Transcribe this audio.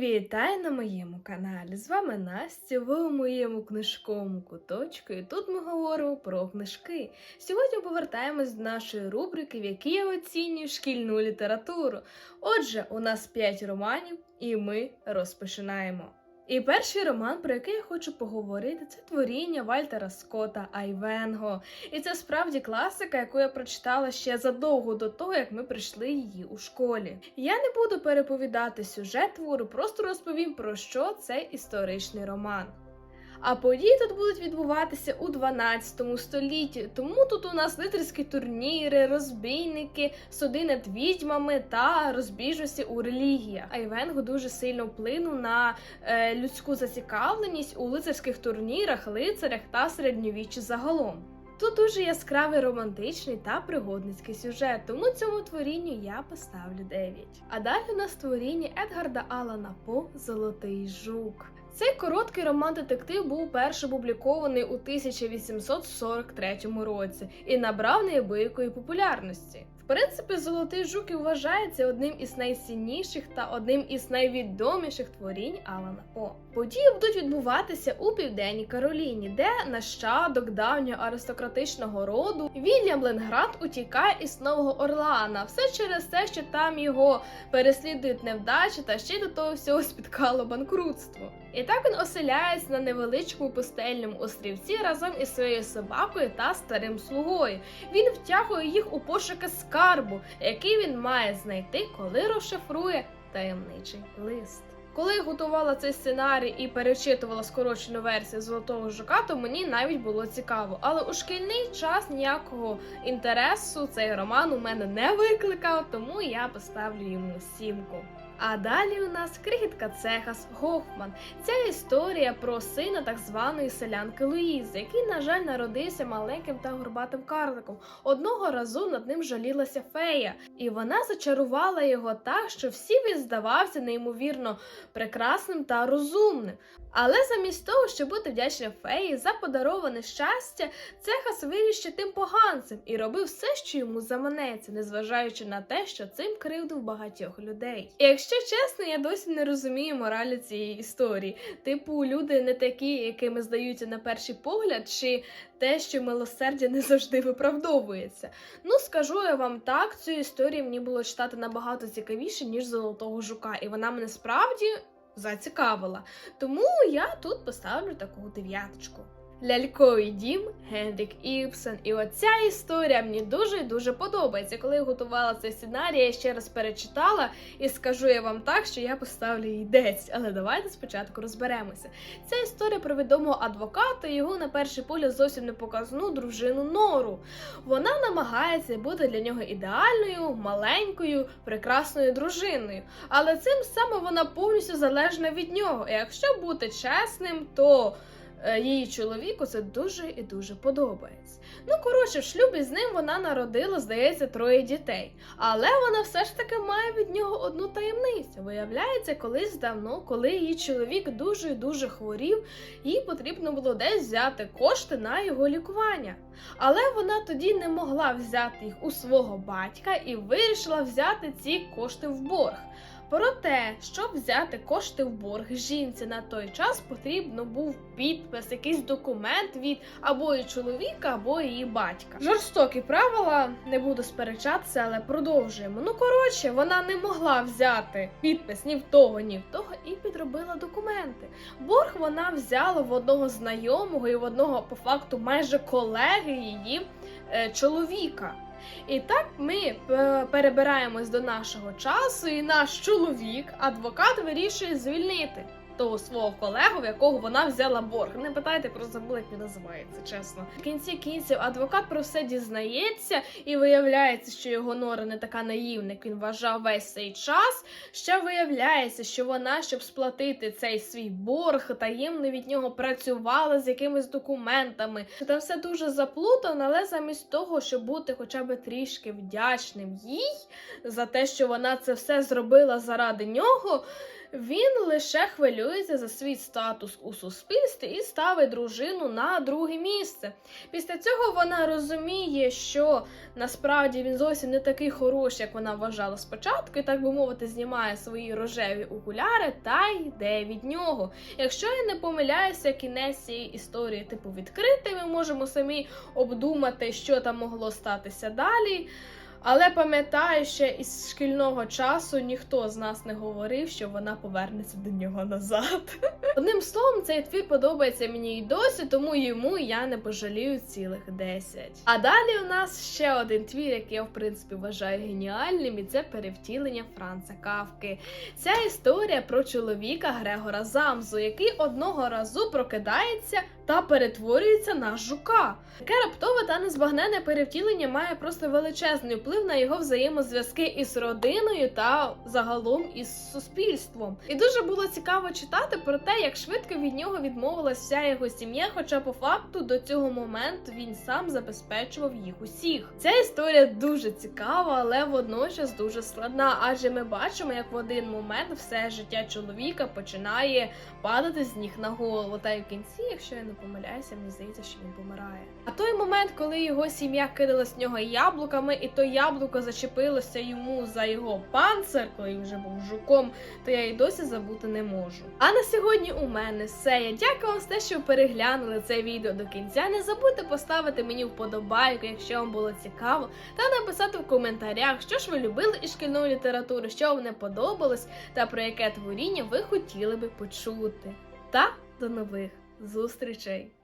Вітаю на моєму каналі. З вами Настя. Ви у моєму книжковому куточку. І тут ми говоримо про книжки. Сьогодні повертаємось до нашої рубрики, в якій я оцінюю шкільну літературу. Отже, у нас 5 романів, і ми розпочинаємо. І перший роман, про який я хочу поговорити, це творіння Вальтера Скотта Айвенго. І це справді класика, яку я прочитала ще задовго до того, як ми прийшли її у школі. Я не буду переповідати сюжет твору, просто розповім про що це історичний роман. А події тут будуть відбуватися у 12 столітті, тому тут у нас лицарські турніри, розбійники, суди над відьмами та розбіжності у релігіях. Айвенго дуже сильно вплинув на е, людську зацікавленість у лицарських турнірах, лицарях та середньовіччі загалом. Тут дуже яскравий романтичний та пригодницький сюжет, тому цьому творінню я поставлю 9. А далі у нас творіння Едгарда Алана По Золотий жук. Цей короткий роман-детектив був перше опублікований у 1843 році і набрав неабиякої популярності. Принципі, золотий жук і вважається одним із найцінніших та одним із найвідоміших творінь Алана По. Події будуть відбуватися у південній Кароліні, де нащадок давнього аристократичного роду Вільям Ленград утікає із Нового Орлеана. Все через те, що там його переслідують невдачі та ще до того всього спіткало банкрутство. І так він оселяється на невеличкому пустельному острівці разом із своєю собакою та старим слугою. Він втягує їх у пошуки скарбу, який він має знайти, коли розшифрує таємничий лист. Коли готувала цей сценарій і перечитувала скорочену версію золотого жука, то мені навіть було цікаво. Але у шкільний час ніякого інтересу цей роман у мене не викликав, тому я поставлю йому сімку. А далі у нас крихітка Цехас Гофман. Ця історія про сина так званої селянки Луїзи, який, на жаль, народився маленьким та горбатим карликом. Одного разу над ним жалілася фея, і вона зачарувала його так, що всі він здавався неймовірно прекрасним та розумним. Але замість того, щоб бути вдячним феї за подароване щастя, Цехас вирішив тим поганцем і робив все, що йому заманеться, незважаючи на те, що цим кривдив багатьох людей. І якщо чесно, я досі не розумію моралі цієї історії. Типу, люди не такі, якими здаються на перший погляд, чи те, що милосердя не завжди виправдовується. Ну, скажу я вам так, цю історію мені було читати набагато цікавіше, ніж золотого жука, і вона мене справді зацікавила. Тому я тут поставлю таку дев'яточку. Ляльковий дім Генрік Іпсен. І оця історія мені дуже дуже подобається. Коли я готувала цей сценарій, я ще раз перечитала і скажу я вам так, що я поставлю їй 10. Але давайте спочатку розберемося. Ця історія про відомого адвоката його на перший погляд зовсім не показну дружину Нору. Вона намагається бути для нього ідеальною, маленькою, прекрасною дружиною. Але цим саме вона повністю залежна від нього. І якщо бути чесним, то її чоловіку це дуже і дуже подобається. Ну, коротше, в шлюбі з ним вона народила, здається, троє дітей. Але вона все ж таки має від нього одну таємницю. Виявляється, колись давно, коли її чоловік дуже і дуже хворів, їй потрібно було десь взяти кошти на його лікування. Але вона тоді не могла взяти їх у свого батька і вирішила взяти ці кошти в борг. Проте, щоб взяти кошти в борг жінці на той час потрібно був підпис, якийсь документ від або її чоловіка, або її батька. Жорстокі правила, не буду сперечатися, але продовжуємо. Ну коротше, вона не могла взяти підпис ні в того, ні в того, і підробила документи. Борг вона взяла в одного знайомого і в одного по факту майже колеги її е, чоловіка. І так ми е, перебираємось до нашого часу, і наш чоловік, адвокат, вирішує звільнити того свого колегу, в якого вона взяла борг. Не питайте про забула, як він називається, чесно. В кінці кінців адвокат про все дізнається, і виявляється, що його нора не така наївна, як він вважав весь цей час. Ще виявляється, що вона, щоб сплатити цей свій борг, таємно від нього працювала з якимись документами. Там все дуже заплутано, але замість того, щоб бути хоча б трішки вдячним їй за те, що вона це все зробила заради нього. Він лише хвилюється за свій статус у суспільстві і ставить дружину на друге місце. Після цього вона розуміє, що насправді він зовсім не такий хороший, як вона вважала спочатку, і так би мовити, знімає свої рожеві окуляри та йде від нього. Якщо я не помиляюся, кінець цієї історії типу відкритий, ми можемо самі обдумати, що там могло статися далі. Але пам'ятаю, ще із шкільного часу ніхто з нас не говорив, що вона повернеться до нього назад. Одним словом, цей твір подобається мені і досі, тому йому я не пожалію цілих 10. А далі у нас ще один твір, який я в принципі вважаю геніальним, і це перевтілення Франца Кавки. Ця історія про чоловіка Грегора Замзу, який одного разу прокидається та перетворюється на жука. Таке раптове та незбагненне перевтілення має просто величезний вплив на його взаємозв'язки із родиною та загалом із суспільством. І дуже було цікаво читати про те, як швидко від нього відмовилась вся його сім'я, хоча по факту до цього моменту він сам забезпечував їх усіх. Ця історія дуже цікава, але водночас дуже складна, адже ми бачимо, як в один момент все життя чоловіка починає падати з ніг на голову. Та й в кінці, якщо я не помиляюся, мені здається, що він помирає. А той момент, коли його сім'я кидалась в нього яблуками, і то яблуко зачепилося йому за його панцир, коли він вже був жуком, то я й досі забути не можу. А на сьогодні у мене все. Я дякую вам за те, що переглянули це відео до кінця. Не забудьте поставити мені вподобайку, якщо вам було цікаво, та написати в коментарях, що ж ви любили із шкільної літератури, що вам не подобалось, та про яке творіння ви хотіли би почути. Та до нових зустрічей!